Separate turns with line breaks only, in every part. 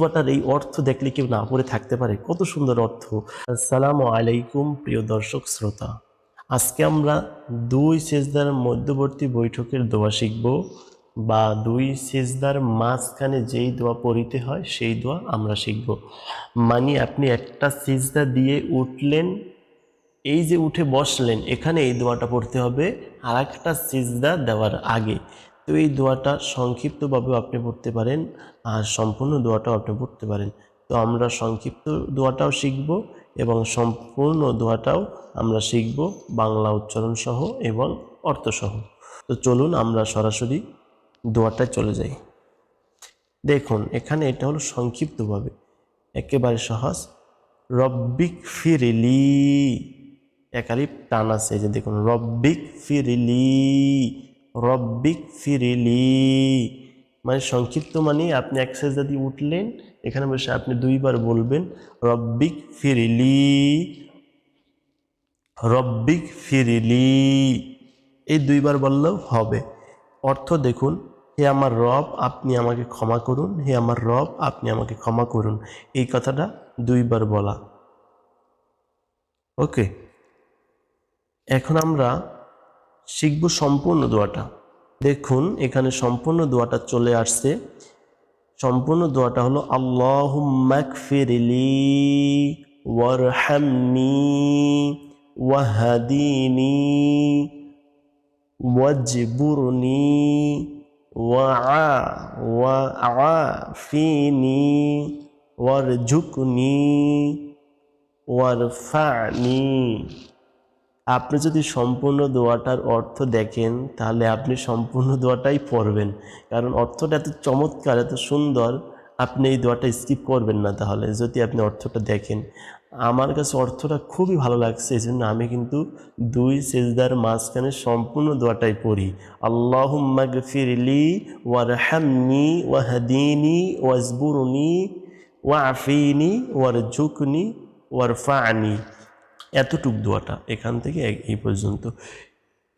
দোয়াটার এই অর্থ দেখলে কেউ না পড়ে থাকতে পারে। কত সুন্দর অর্থ। আসসালামু আলাইকুম, প্রিয় দর্শক, শ্রোতা। আজকে আমরা দুই সেজদার মধ্যবর্তী বৈঠকের দোয়া শিখব বা দুই সেজদার মাঝখানে যেই দোয়া পড়িতে হয়, সেই দোয়া আমরা শিখব। মানে আপনি একটা সেজদা দিয়ে উঠলেন, এই যে উঠে বসলেন, এখানে এই দোয়াটা পড়তে হবে আর একটা সিজদা দেওয়ার আগে। তো এই দোয়াটা সংক্ষিপ্তভাবেও আপনি পড়তে পারেন আর সম্পূর্ণ দোয়াটাও আপনি পড়তে পারেন। তো আমরা সংক্ষিপ্ত দোয়াটাও শিখব এবং সম্পূর্ণ দোয়াটাও আমরা শিখব বাংলা উচ্চারণ সহ এবং অর্থ সহ তো চলুন আমরা সরাসরি দোয়াটায় চলে যাই। দেখুন, এখানে এটা হলো সংক্ষিপ্তভাবে। একেবারে সহজ। রব্বিক ফিরিলি। একালিপ টান আছে যে দেখুন, রব্বিক ফিরিলি। রব্বিক ফিরিলি। মানে সংক্ষিপ্ত মানে আপনি এক দিয়ে উঠলেন, এখানে বসে আপনি দুইবার বলবেন, রব্বিক ফিরিলি। রব্বিক ফিরিলি। এই দুইবার বললেও হবে। অর্থ দেখুন, হে আমার রব, আপনি আমাকে ক্ষমা করুন। হে আমার রব, আপনি আমাকে ক্ষমা করুন। এই কথাটা দুইবার বলা। ওকে। এখন আমরা শিখব সম্পূর্ণ দোয়াটা। দেখুন, এখানে সম্পূর্ণ দোয়াটা চলে আসছে। সম্পূর্ণ দোয়াটা হলো আল্লাহ মাকফিরলি ওয়ারহামনি ওয়াহাদিনি ওয়াজবুরনি ওয়া ওয়াফিনি ওয়ারজুকনি ওয়ারফানি। আপনি যদি সম্পূর্ণ দোয়াটার অর্থ দেখেন, তাহলে আপনি সম্পূর্ণ দোয়াটাই পড়বেন। কারণ অর্থটা এত চমৎকার, এত সুন্দর, আপনি এই দোয়াটা স্কিপ করবেন না তাহলে, যদি আপনি অর্থটা দেখেন। আমার কাছে অর্থটা খুবই ভালো লাগছে এই জন্য আমি কিন্তু দুই সেজদার মাঝখানে সম্পূর্ণ দোয়াটাই পড়ি। আল্লাহ ফিরলি ওয়ারহামনি ওয়াহাদিনি ওয়াজবুরনি ওয়াফিনি ওয়ারজুকনি ওয়ারফানি এতটুক দোয়াটা এখান থেকে এই- পর্যন্ত।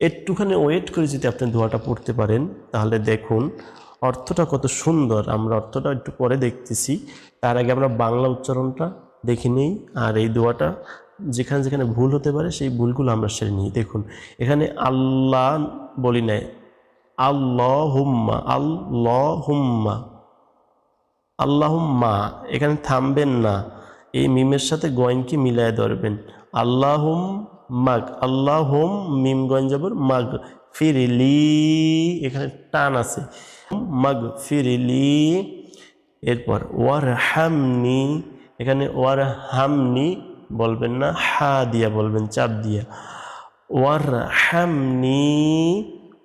একটুখানি ওয়েট করে যদি আপনি দোয়াটা পড়তে পারেন, তাহলে দেখুন অর্থটা কত সুন্দর। আমরা অর্থটা একটু পরে দেখতেছি। তার আগে আমরা বাংলা উচ্চারণটা দেখে নিই, আর এই দোয়াটা যেখানে যেখানে ভুল হতে পারে, সেই ভুলগুলো আমরা সেরে নিই। দেখুন, এখানে আল্লাহ বলি নাই আল্লাহ হুম্মা আল্লাহ হুম্মা আল্লাহুম্মা। এখানে থামবেন না। এই মিমের সাথে গয়নকে মিলায় ধরবেন। আল্লাহুম মাগ, আল্লাহম মিম গয়ন যাবর মাগ, ফিরিলি, এখানে টান আছে। মাগ, ফিরিলি, এরপর ওয়ার হামনি এখানে ওয়ার হামনি বলবেন না, হা দিয়া বলবেন, চাপ দিয়া। ওয়ার হামনি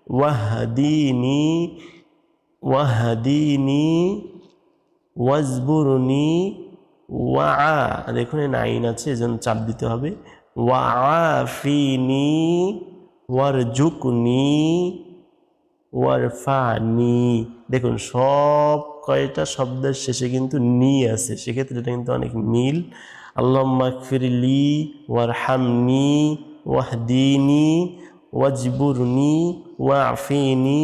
ওয়াহদিনি ওয়াহদিনি, ওয়াজবুরনি ওয়া দেখুন নাইন আছে, এজন্য চাপ দিতে হবে। ওয়া ওয়াফিনি ওয়ারজুকনি, ওয়ারফানি। দেখুন, সব কয়টা শব্দের শেষে কিন্তু নি আছে, সেক্ষেত্রে এটা কিন্তু অনেক মিল। আল্লাহ মাকফিরলি ওয়ারহামনি, ওয়াহদিনি, ওয়াজবুরনি ওয়াফিনি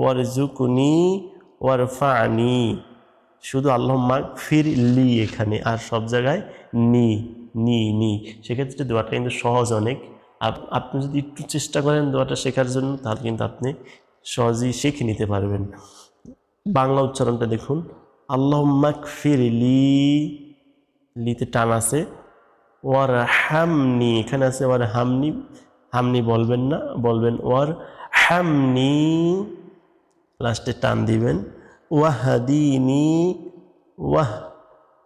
ওয়ারজুকনি, ওয়ারফানি। শুধু আল্লাহ মাক ফির লি এখানে, আর সব জায়গায় নি নি নি। সেক্ষেত্রে দোয়াটা কিন্তু সহজ অনেক। আপ- আপনি যদি একটু চেষ্টা করেন দোয়াটা শেখার জন্য, তাহলে কিন্তু আপনি সহজেই শিখে নিতে পারবেন। বাংলা উচ্চারণটা দেখুন। আল্লাহ মাক ফির লি, লিতে টান আছে। ওয়ার হামনি, এখানে আছে ওয়ার হামনি। হামনি বলবেন না, বলবেন ওয়ার হামনি। লাস্টে টান দিবেন। ওয়াহাদিনি, ওয়াহ,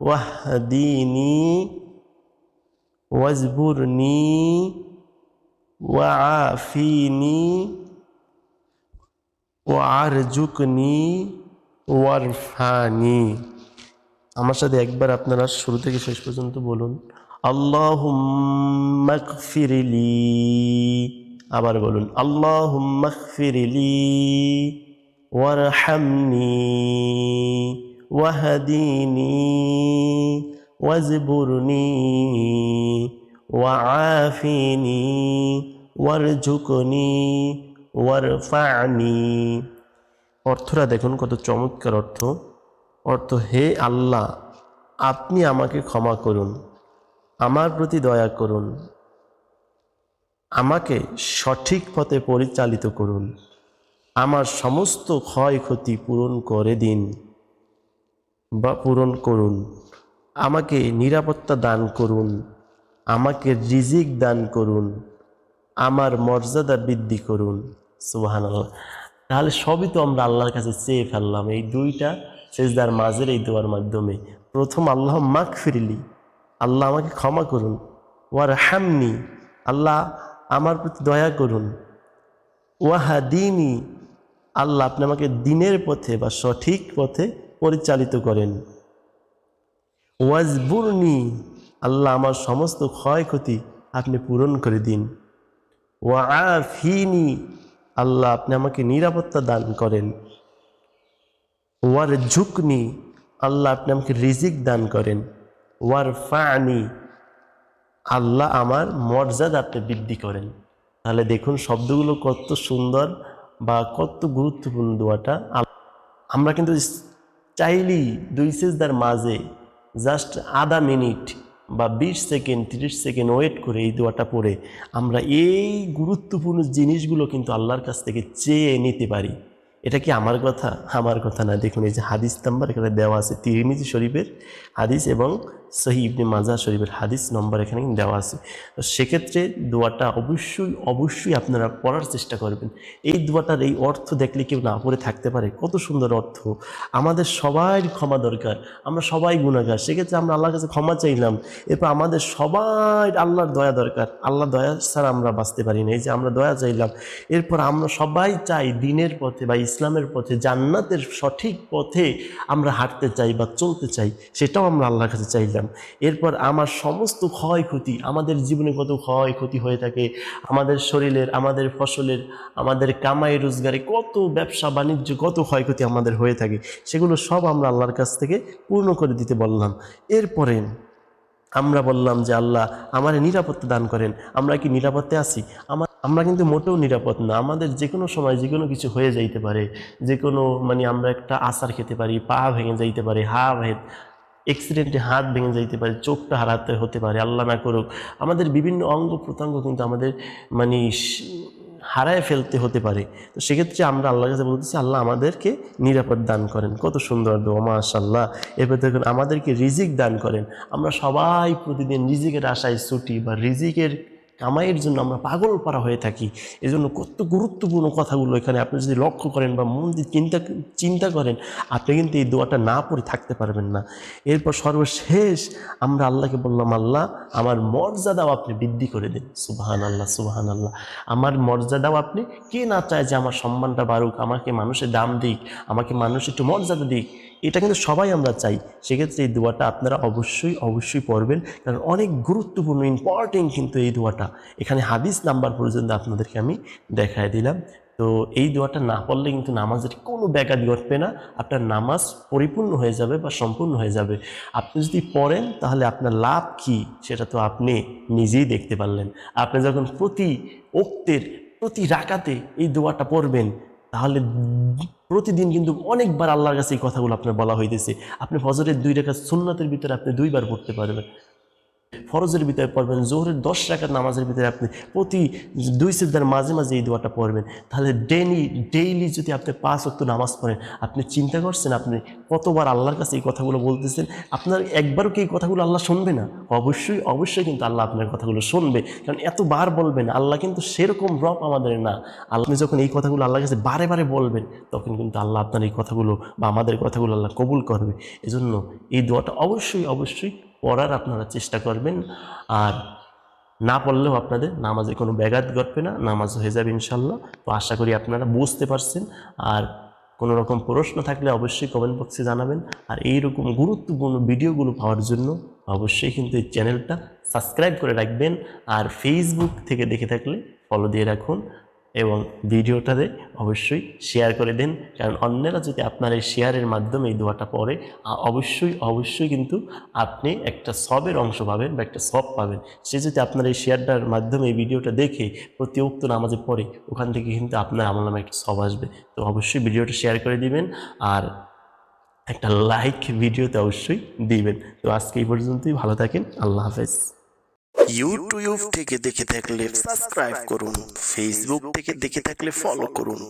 ওয়াহদিনি, ওয়াজবুরনি ওয়াফিনি ওয়ারজুকনি ওয়ারফানি। আমার সাথে একবার আপনারা শুরু থেকে শেষ পর্যন্ত বলুন আল্লাহুম্মাগফিরলি আবার বলুন আল্লাহুম্মাগফিরলি ওয়ারহামনি ওয়াহদিনি ওয়াজবুরনি ওয়াআফিনি ওয়ারজুকনি ওয়ারফানি অর্থটা দেখুন কত চমৎকার অর্থ। অর্থ, হে আল্লাহ, আপনি আমাকে ক্ষমা করুন, আমার প্রতি দয়া করুন, আমাকে সঠিক পথে পরিচালিত করুন। আমার সমস্ত ক্ষয়ক্ষতি পূরণ করে দিন বা পূরণ করুন। আমাকে নিরাপত্তা দান করুন। আমাকে রিজিক দান করুন। আমার মর্যাদা বৃদ্ধি করুন। সুবাহান তাহলে সবই তো আমরা আল্লাহর কাছে চেয়ে ফেললাম। এই দুইটা সেজদার মাঝের এই দোয়ার মাধ্যমে। প্রথম, আল্লাহ মাখ ফিরিলি আল্লাহ আমাকে ক্ষমা করুন। ওয়ার হ্যামনি আল্লাহ আমার প্রতি দয়া করুন। ওয়াহা দিনই আল্লাহ আপনি আমাকে দিনের পথে বা সঠিক পথে পরিচালিত করেন। ওয়াজবুরনি, আল্লাহ আমার সমস্ত ক্ষয়ক্ষতি আপনি পূরণ করে দিন। ওয়াফিনি আল্লাহ আপনি আমাকে নিরাপত্তা দান করেন। ওয়ার ঝুকনি আল্লাহ আপনি আমাকে রিজিক দান করেন। ওয়ার ফানি আল্লাহ আমার মর্যাদা আপনি বৃদ্ধি করেন। তাহলে দেখুন শব্দগুলো কত সুন্দর। বা কত গুরুত্বপূর্ণ দোয়াটা আমরা কিন্তু চাইলেই দুই সেজদার মাঝে জাস্ট আধা মিনিট বা বিশ সেকেন্ড, তিরিশ সেকেন্ড ওয়েট করে এই দোয়াটা পড়ে আমরা এই গুরুত্বপূর্ণ জিনিসগুলো কিন্তু আল্লাহর কাছ থেকে চেয়ে নিতে পারি। এটা কি আমার কথা? আমার কথা না। দেখুন, এই যে হাদিস নাম্বার এখানে দেওয়া আছে তিরমিজি শরীফের হাদিস এবং সহি ইবনে মাজা শরীফের হাদিস নম্বর এখানে দেওয়া আছে। তো সেক্ষেত্রে দোয়াটা অবশ্যই অবশ্যই আপনারা পড়ার চেষ্টা করবেন। এই দোয়াটার এই অর্থ দেখলে কেউ না পড়ে থাকতে পারে। কত সুন্দর অর্থ। আমাদের সবাই ক্ষমা দরকার। আমরা সবাই গুণাগার সেক্ষেত্রে আমরা আল্লাহর কাছে ক্ষমা চাইলাম। এরপর আমাদের সবাই আল্লাহর দয়া দরকার। আল্লাহ দয়া ছাড়া আমরা বাঁচতে পারি না। এই যে আমরা দয়া চাইলাম। এরপর আমরা সবাই চাই দিনের পথে বা ইসলামের পথে, জান্নাতের সঠিক পথে আমরা হাঁটতে চাই বা চলতে চাই। সেটাও আমরা আল্লাহর কাছে চাইলাম। এরপর আমার সমস্ত ক্ষয়ক্ষতি, আমাদের জীবনে কত ক্ষয়ক্ষতি হয়ে থাকে, আমাদের শরীরের, আমাদের ফসলের, আমাদের কামাই রোজগারে কত ব্যবসা বাণিজ্য, কত ক্ষয়ক্ষতি আমাদের হয়ে থাকে, সেগুলো সব আমরা আল্লাহর কাছ থেকে পূর্ণ করে দিতে বললাম। এরপরে আমরা বললাম যে, আল্লাহ, আমার নিরাপত্তা দান করেন। আমরা কি নিরাপত্তে আছি? আমার আমরা কিন্তু মোটেও নিরাপদ না। আমাদের যে কোনো সময় যে কোনো কিছু হয়ে যাইতে পারে। যে কোনো মানে আমরা একটা আচার খেতে পারি, পা ভেঙে যাইতে পারে হা ভেদ অ্যাক্সিডেন্টে হাত ভেঙে যাইতে পারে, চোখটা হারাতে হতে পারে, আল্লাহ না করুক। আমাদের বিভিন্ন অঙ্গ প্রত্যঙ্গ কিন্তু আমাদের মানে হারায় ফেলতে হতে পারে। তো সেক্ষেত্রে আমরা আল্লাহর কাছে বলতেছি, আল্লাহ আমাদেরকে নিরাপদ দান করেন। কত সুন্দর দোয়া মাশাল্লাহ এরপর দেখুন, আমাদেরকে রিজিক দান করেন। আমরা সবাই প্রতিদিন রিজিকের আশায় ছুটি বা রিজিকের কামাইয়ের জন্য আমরা পাগল পারা হয়ে থাকি। এজন্য কত গুরুত্বপূর্ণ কথাগুলো এখানে আপনি যদি লক্ষ্য করেন বা মন দিয়ে চিন্তা চিন্তা করেন, আপনি কিন্তু এই দোয়াটা না পড়ে থাকতে পারবেন না। এরপর সর্বশেষ আমরা আল্লাহকে বললাম, আল্লাহ, আমার মর্যাদাও আপনি বৃদ্ধি করে দিন। সুবাহান আল্লাহ সুবাহান আল্লাহ আমার মর্যাদাও আপনি, কে না চায় যে আমার সম্মানটা বাড়ুক, আমাকে মানুষের দাম দিক, আমাকে মানুষ একটু মর্যাদা দিক। এটা কিন্তু সবাই আমরা চাই। সেক্ষেত্রে এই দোয়াটা আপনারা অবশ্যই অবশ্যই পড়বেন। কারণ অনেক গুরুত্বপূর্ণ ইম্পর্টেন্ট কিন্তু এই দোয়াটা। এখানে হাদিস নাম্বার পর্যন্ত আপনাদেরকে আমি দেখায় দিলাম। তো এই দোয়াটা না পড়লে কিন্তু নামাজের কোনো ব্যাঘাত ঘটবে না। আপনার নামাজ পরিপূর্ণ হয়ে যাবে বা সম্পূর্ণ হয়ে যাবে। আপনি যদি পড়েন, তাহলে আপনার লাভ কি সেটা তো আপনি নিজেই দেখতে পারলেন। আপনি যখন প্রতি ওক্তের, প্রতি রাকাতে এই দোয়াটা পড়বেন তাহলে প্রতিদিন কিন্তু অনেকবার আল্লাহর কাছে এই কথাগুলো আপনার বলা হইতেছে। আপনি ফজরের দুই রেখা সুন্নাতের ভিতরে আপনি দুইবার পড়তে পারবেন। ফরজের ভিতরে পড়বেন, জোহরের দশ রাখার নামাজের ভিতরে আপনি প্রতি দুই সিদ্ধার মাঝে মাঝে এই দোয়াটা পড়বেন। তাহলে ডেলি ডেইলি যদি আপনি পাঁচ অক্ত নামাজ পড়েন, আপনি চিন্তা করছেন, আপনি কতবার আল্লাহর কাছে এই কথাগুলো বলতেছেন, আপনার একবারও কি এই কথাগুলো আল্লাহ শুনবে না? অবশ্যই অবশ্যই কিন্তু আল্লাহ আপনার কথাগুলো শুনবে। কারণ এতবার বলবেন, আল্লাহ কিন্তু সেরকম রব আমাদের না। আপনি যখন এই কথাগুলো আল্লাহর কাছে বারে বারে বলবেন, তখন কিন্তু আল্লাহ আপনার এই কথাগুলো বা আমাদের কথাগুলো আল্লাহ কবুল করবে। এজন্য এই দোয়াটা অবশ্যই অবশ্যই পড়ার আপনারা চেষ্টা করবেন। আর না পড়লেও আপনাদের নামাজে কোনো ব্যাঘাত ঘটবে না, নামাজ হয়ে যাবে ইনশাল্লাহ। তো আশা করি আপনারা বুঝতে পারছেন। আর কোনো রকম প্রশ্ন থাকলে অবশ্যই কমেন্ট বক্সে জানাবেন। আর এই রকম গুরুত্বপূর্ণ ভিডিওগুলো পাওয়ার জন্য অবশ্যই কিন্তু এই চ্যানেলটা সাবস্ক্রাইব করে রাখবেন। আর ফেসবুক থেকে দেখে থাকলে ফলো দিয়ে রাখুন। এবং ভিডিওটাতে অবশ্যই শেয়ার করে দিন। কারণ অন্যেরা যদি আপনার এই শেয়ারের মাধ্যমে এই দোয়াটা পড়ে অবশ্যই অবশ্যই কিন্তু আপনি একটা সবের অংশ পাবেন বা একটা সব পাবেন। সে যদি আপনার এই শেয়ারটার মাধ্যমে এই ভিডিওটা দেখে প্রতি উক্ত নামাজে পড়ে, ওখান থেকে কিন্তু আপনার আমার নামে একটা সব আসবে। তো অবশ্যই ভিডিওটা শেয়ার করে দিবেন আর একটা লাইক ভিডিওতে অবশ্যই দিবেন। তো আজকে এই পর্যন্তই। ভালো থাকেন। আল্লাহ হাফেজ। ইউটিউব থেকে দেখে থাকলে সাবস্ক্রাইব করুন ফেসবুক থেকে দেখে থাকলে ফলো করুন।